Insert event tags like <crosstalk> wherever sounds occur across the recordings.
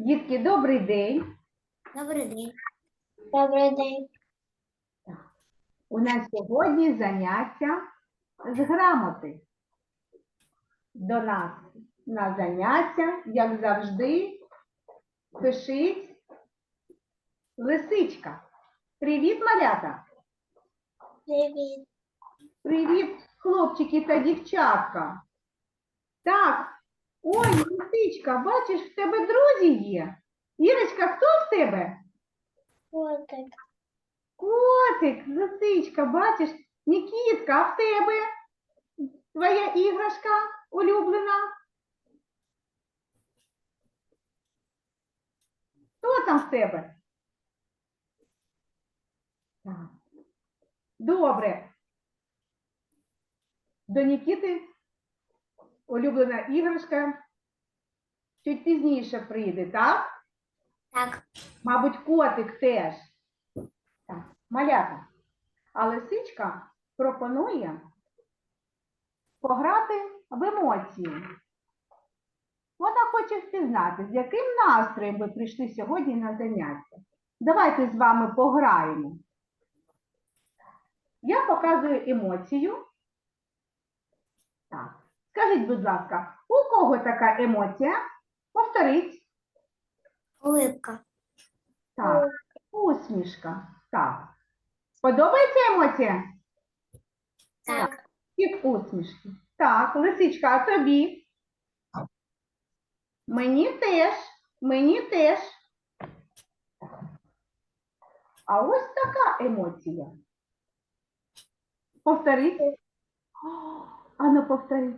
Дітки, добрий день. Добрий день. Добрий день. У нас сьогодні заняття з грамоти. До нас на заняття, як завжди, пишіть лисичка. Привіт, малята! Привіт. Привіт, хлопчики та дівчатка. Так, ой, лисичка, бачиш, в тебе друзі є. Ірочка, хто в тебе? Котик. Котик, лисичка, бачиш, Нікітка, а в тебе твоя іграшка улюблена? Хто там в тебе? Так. Добре. До Нікіти улюблена іграшка чуть пізніше прийде, так? Так. Мабуть, котик теж. Так, малята. А лисичка пропонує пограти в емоції. Вона хоче впізнати, з яким настроєм ви прийшли сьогодні на заняття. Давайте з вами пограємо. Я показую емоцію. Так. Скажіть, будь ласка, у кого така емоція? Повторіть. Улыбка. Так, усмішка. Так. Подобається емоція? Так. Від усмішки. Так, лисичка, а тобі? Мені теж, мені теж. А ось така емоція. Повторіть. О, Ану, повторіть.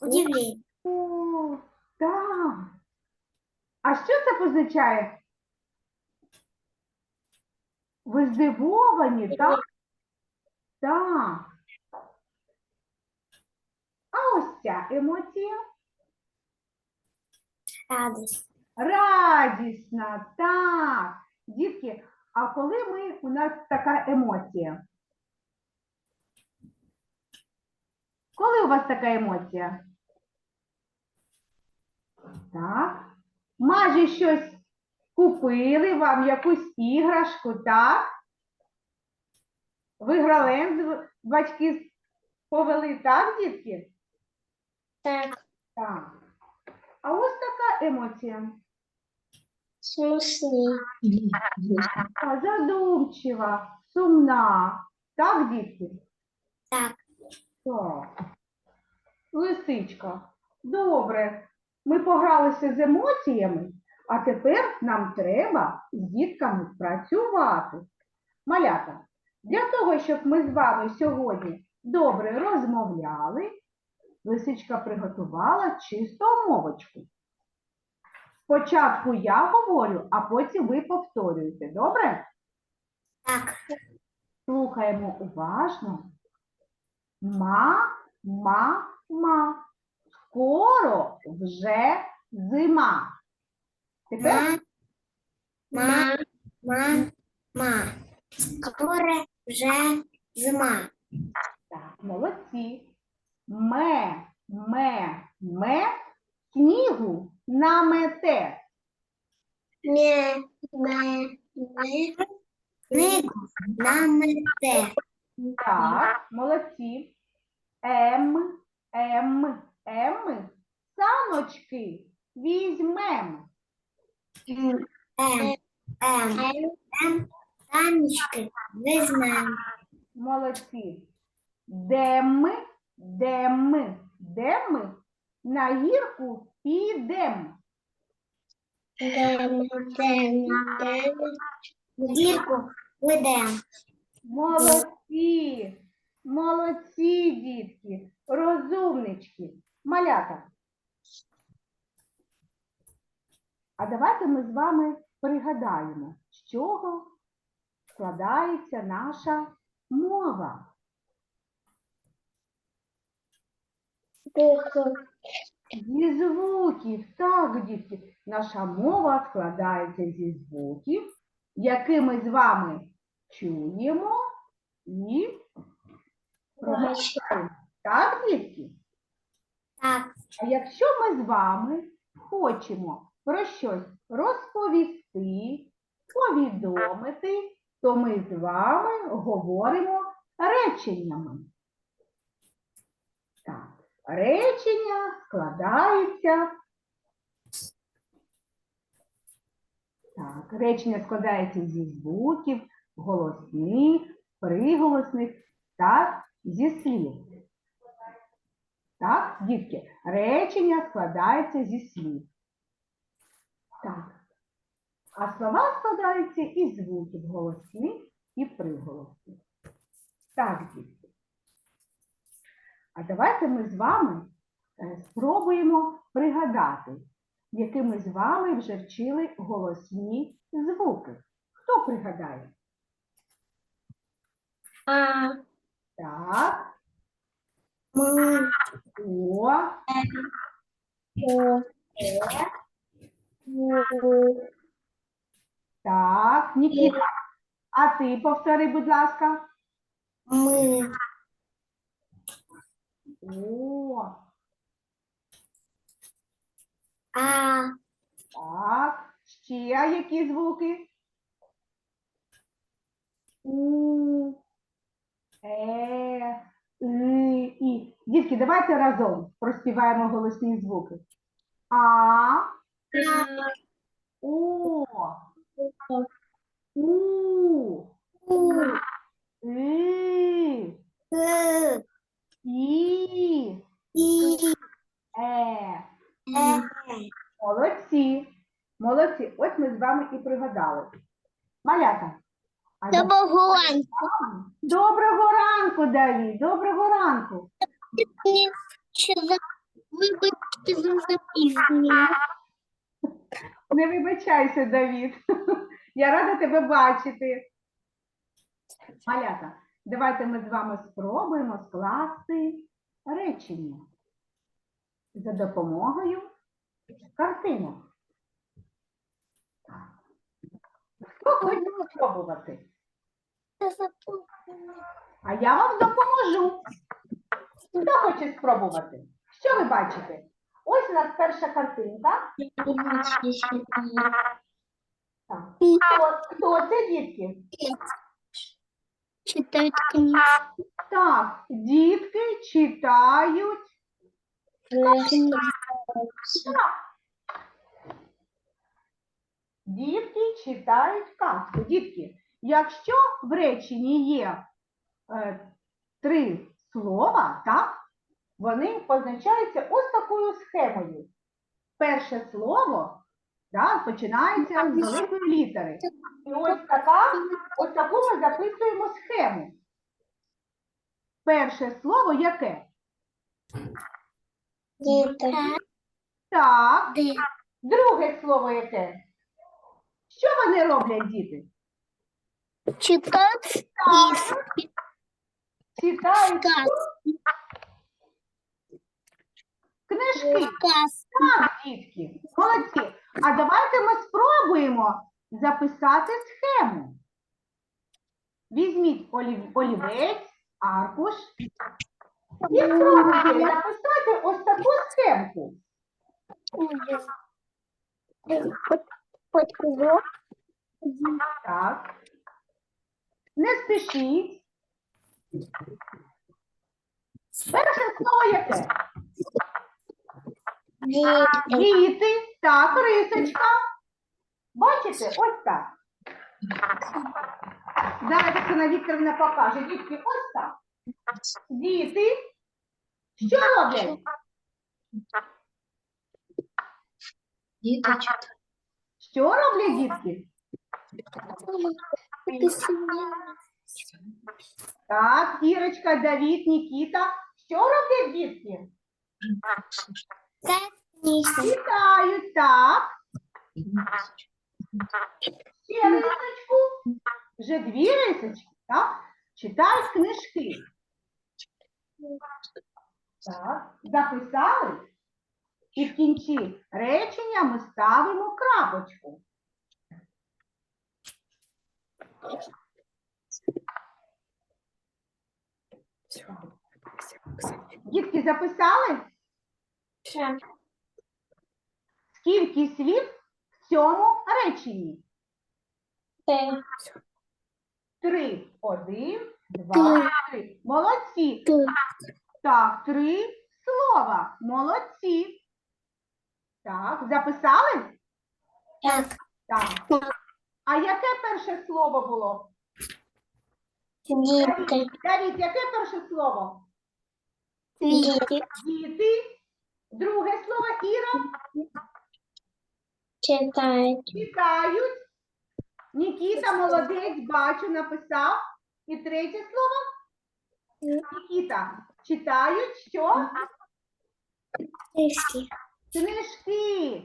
Удивление. А що це позначає? Ви здивовані, так? Так. А ось ця емоція Радость. радісна, так. Дітки, а коли ми, у нас така емоція? Коли у вас така емоція? Так. Майже щось купили вам, якусь іграшку, так? Виграли, батьки повели, так, дітки? Так. Так. А ось така емоція. А, Задумчива, сумна. Так, дітки? Так. Так. Лисичка. Добре. Ми погралися з емоціями, а тепер нам треба з дітками працювати. Малята, для того, щоб ми з вами сьогодні добре розмовляли, лисичка приготувала чисту мовочку. Спочатку я говорю, а потім ви повторюєте. Добре? Так. Слухаємо уважно. Ма, ма, ма. Скоро вже зима. Тепер Ма. Ма. Ма. Скоро вже зима. так, молодці. Ме, ме, ме, снігу намете. Ме. Ме. Ме. Книгу намете. Так, молодці. Ем, ем, ем. Саночки візьмем. М. М. М. М. Танечки візьмем. Молодці. Дем, дем, дем, на гірку підем. Дем. Дем. Дем. Дірку ведем. Молодці, молодці, дітки, розумнички, малята. А давайте ми з вами пригадаємо, з чого складається наша мова. Зі звуків, так, дітки, наша мова складається зі звуків, які ми з вами чуємо і промовляємо. Так, дітки? Так. А якщо ми з вами хочемо про щось розповісти, повідомити, то ми з вами говоримо реченнями. Так, речення складаються. Так, речення складається зі звуків, голосних, приголосних та зі слів. Так, дітки, речення складаються зі слів. Так. А слова складаються із звуків голосних і приголосних. Так, дітки. А давайте ми з вами е, спробуємо пригадати, які ми з вами вже вчили голосні звуки. Хто пригадає? А, Так, М, о, О, Е, так, Нікіта. А ти повтори, будь ласка. Ми, О, А, так. Ще які звуки? У, Е, І. Дітки, давайте разом проспіваємо голосні звуки. А, О, У, У, И, І, І, Е. Е, Молодці. Молодці. Ось ми з вами і пригадали. Малята. Я- Доброго ранку. Давід. Доброго ранку. Вибачте за запізнення. Не вибачайся, Давід. <laughs> Я рада тебе бачити. Малята, давайте ми з вами спробуємо скласти речення за допомогою картинок. Хто хоче спробувати? А я вам допоможу. Хто хоче спробувати? Що ви бачите? Ось у нас перша картинка. Так. Хто, хто це, дітки? Читають книжку. Так, дітки читають. Дітки читають казку. Дітки, якщо в реченні є е, три слова, так, вони позначаються ось такою схемою. Перше слово так, починається з великої літери. І ось така, ось таку ми записуємо схему. Перше слово яке? Так. Друге слово яке? Що вони роблять, діти? Читають Читають книжки. Так, дітки, молодці. А давайте ми спробуємо записати схему. Візьміть олів- олівець, аркуш і спробуйте записати ось таку схемку. Так. Не спішіть. Перше слово яке? Діти. Так, рисочка. Бачите? Ось так. Зараз Оксана Вікторівна покаже. Дітки, ось так. Діти. Що роблять? Діти. Що роблять дітки? Так, Ірочка, Давід, Нікіта. Що роблять дітки? Читають, так. Ще рисочку. Вже дві рисочки, так? Читають книжки. Так, записали. І в кінці речення ми ставимо крапочку. Дітки записали? Скільки слів цьому реченні? Т. Три. Один, два, три. Молодці. Так, три слова. Молодці. Так, записали? Так. Так. А яке перше слово було? Діти. Давід, яке перше слово? Діти. Діти. Друге слово Іра. Читають. Читають. Нікіта, молодець, бачу, написав. І третє слово. Нікіта. Читають що? Книжки. Книжки.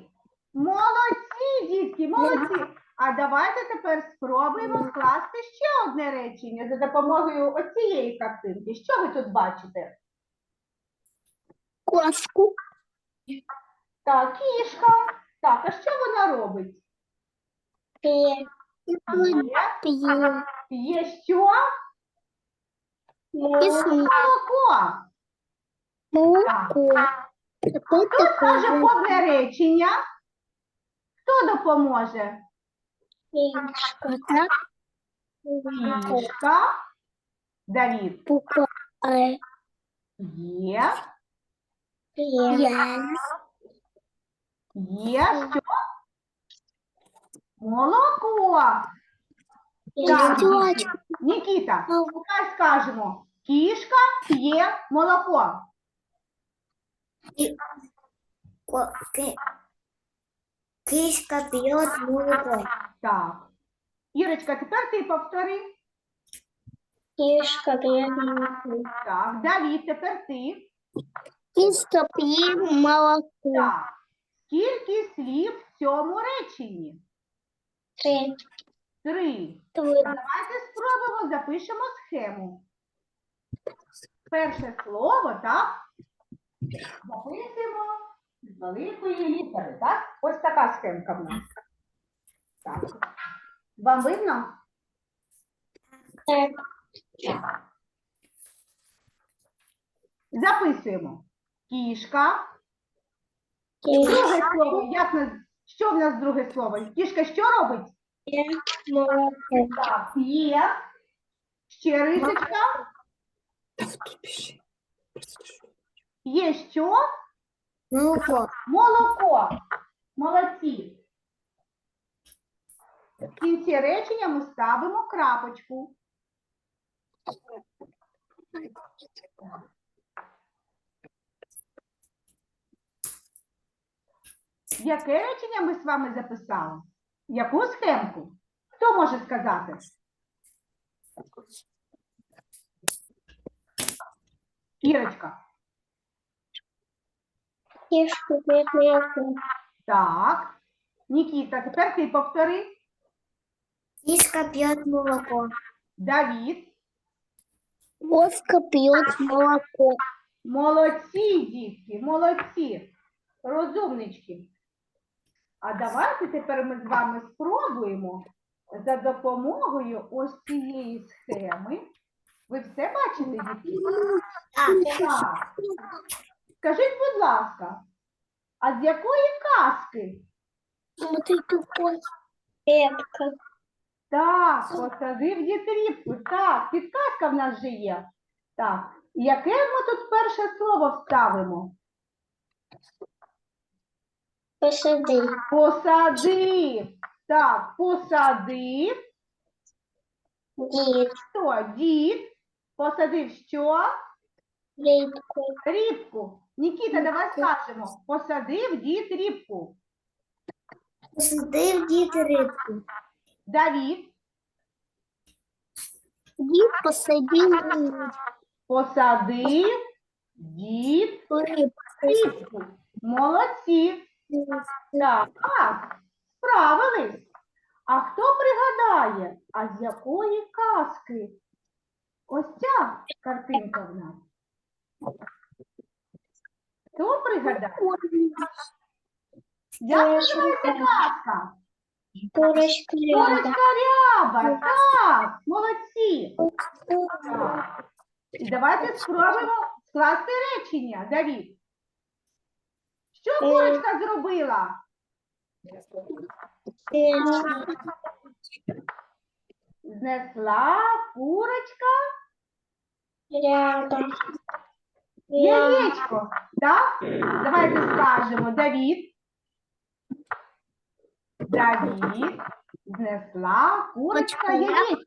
Молодці, дітки, молодці. А давайте тепер спробуємо скласти ще одне речення за допомогою оцієї картинки. Що ви тут бачите? Коску. Так, кішка. Так, а що вона робить? П'є. П'є. є що? Молоко. Молоко. Хто скаже повне речення? Хто допоможе? Так? Кішка. Давід. Буква Е. Є. П'є. Є що? Молоко. Так, Нікіта, давай скажемо. Кішка п'є молоко. Кишка пьет молоко. Так. Ірочка, тепер ти повтори. Кишка пьет молоко. Так, Давід, тепер ти. Кишка пьет молоко. Так. Скільки слів в цьому реченні? Три. Три. Три. Давайте спробуємо, запишемо схему. Перше слово, так? Записуємо великої літери, так? Ось така схемка в нас. Так. Вам видно? Так. Записуємо. Кішка. Друге слово. Як нас, що в нас друге слово? Кішка що робить? Пьет. Так, є. Ще рисочка. Є що? Молоко. Молоко. Молодці. В кінці речення ми ставимо крапочку. Яке речення ми з вами записали? Яку схемку? Хто може сказати? Ірочка. Пьет молоко. Так. Нікіта, тепер ти повтори. Кишка пьет молоко. Давід. Воска пьет молоко. Молодці, дітки, молодці, розумнички. А давайте тепер ми з вами спробуємо за допомогою ось цієї схеми. Ви все бачите, дітки? Так. Скажіть, будь ласка, а з якої казки? Тупой. Петка. Так, посадив дітріпку. Так, підказка в нас же є. Так, яке ми тут перше слово вставимо? Посади. Посадив. Так, посадив. Дід. Хто? Дід. Посадив що? Рибку. Рібку. Нікіта, давай скажемо. Посадив дід рібку. Посадив дід рибку. Давід. Дід посадив рибку. Посадив дід рібку. Молодці. Так, справились. А хто пригадає, а з якої казки? Ось ця картинка в нас. Хто пригадає? Як називається казка? Курочка ряба. Ряба, так, молодці. Так. І давайте спробуємо скласти речення, Давід. Що Е. курочка зробила? Знесла курочка Рядом. Яєчко. Так? Давайте скажемо Давід. Давід знесла курочка яєчко.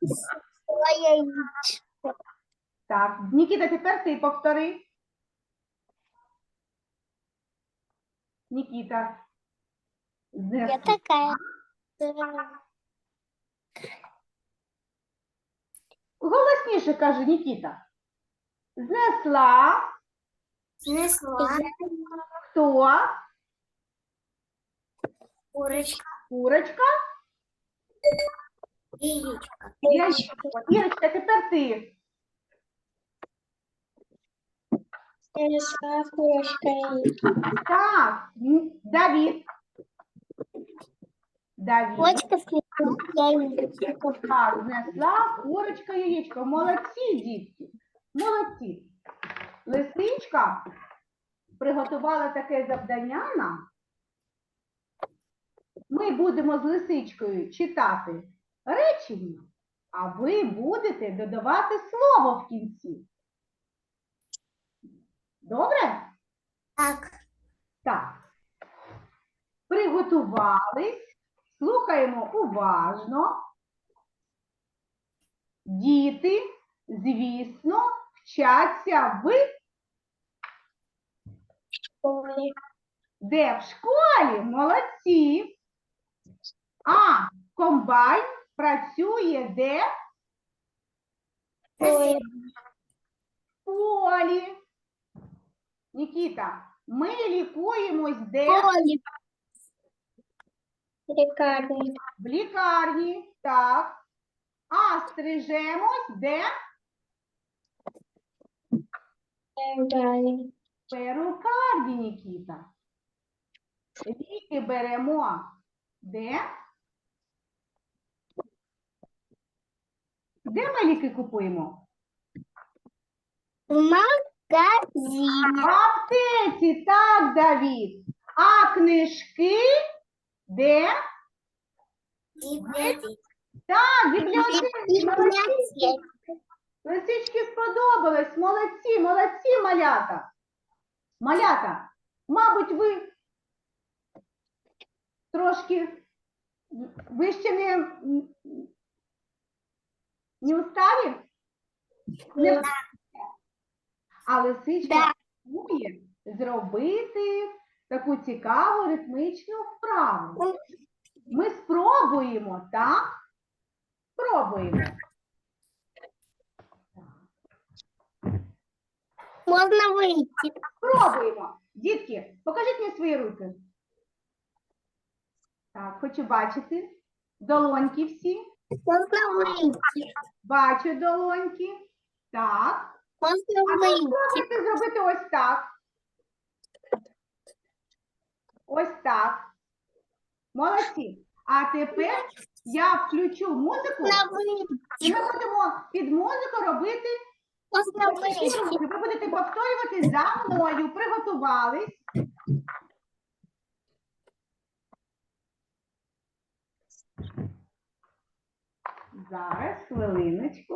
Так, Нікіта, тепер ти повтори. Нікіта. Я такая. Голосніше каже Нікіта. Знесла Хто? Курочка. Курочка. Яичко. Яєчко. Ірочка, тепер ти. Курочка яичко. Так, м, Давід. Давід. Курочка снесла яичко. Так, знесла курочка яєчко. Молодці, дітки. Молодці. Лисичка приготувала таке завдання нам. Ми будемо з лисичкою читати речення, а ви будете додавати слово в кінці. Добре? Так. Так. Приготувались. Слухаємо уважно. Діти, звісно, вчаться в Ой. де в школі молодці. А комбайн працює де в полі. Нікіта, ми лікуємось де Поле. Лекарня. в лікарні. Так. А стрижемось де Далее. перукарні, Нікіта. Ліки беремо де? Де ми ліки купуємо? В магазине. В аптеці, так, Давід. А книжки де? Так, бібліотеці. Молодці. Лисички сподобалось. Молодці, молодці, малята. Малята, мабуть, ви трошки ви ще не, не усталі? Не А лисичка пропонує зробити таку цікаву ритмічну вправу. Ми спробуємо, так? Спробуємо. Можно выйти. Спробуємо. Дітки, покажіть мені свої руки. Так, хочу бачити. Долоньки всі. Можно выйти. Бачу долоньки. Так. Можно А ви выйти. спробуйте зробити ось так. Ось так. Молодці. А тепер я включу музику, Можно выйти. і ми будемо під музику робити ви будете повторювати за мною. Приготувались. Зараз, хвилиночку.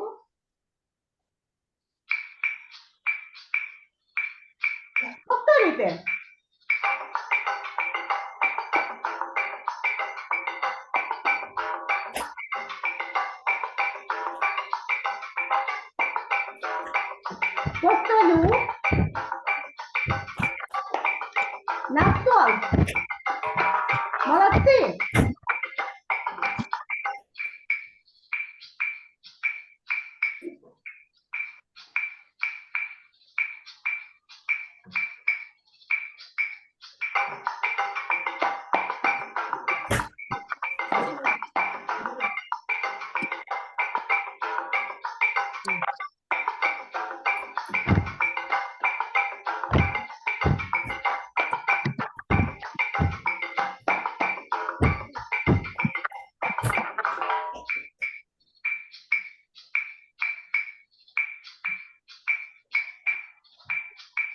Повторюйте. По столу. На стол.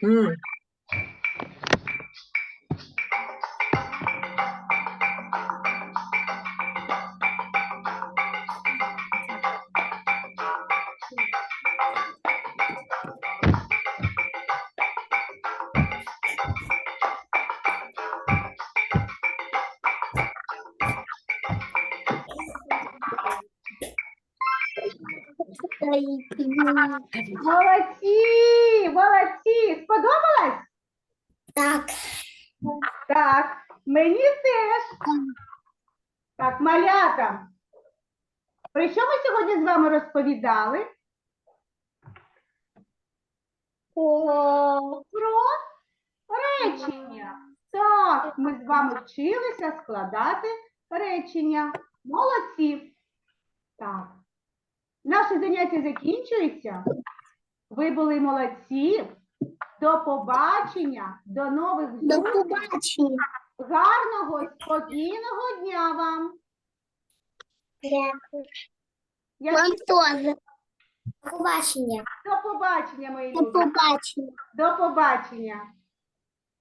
Mm. Молодці! Молодці! Малята. Про що ми сьогодні з вами розповідали? Про речення. Так, ми з вами вчилися складати речення. Молодці. Так. Наше заняття закінчується. Ви були молодці. До побачення, до нових До зустрічей. побачення. Гарного, спокійного дня вам. Дякую. Вам теж. До побачення. До побачення, мої До любі. побачення. До побачення.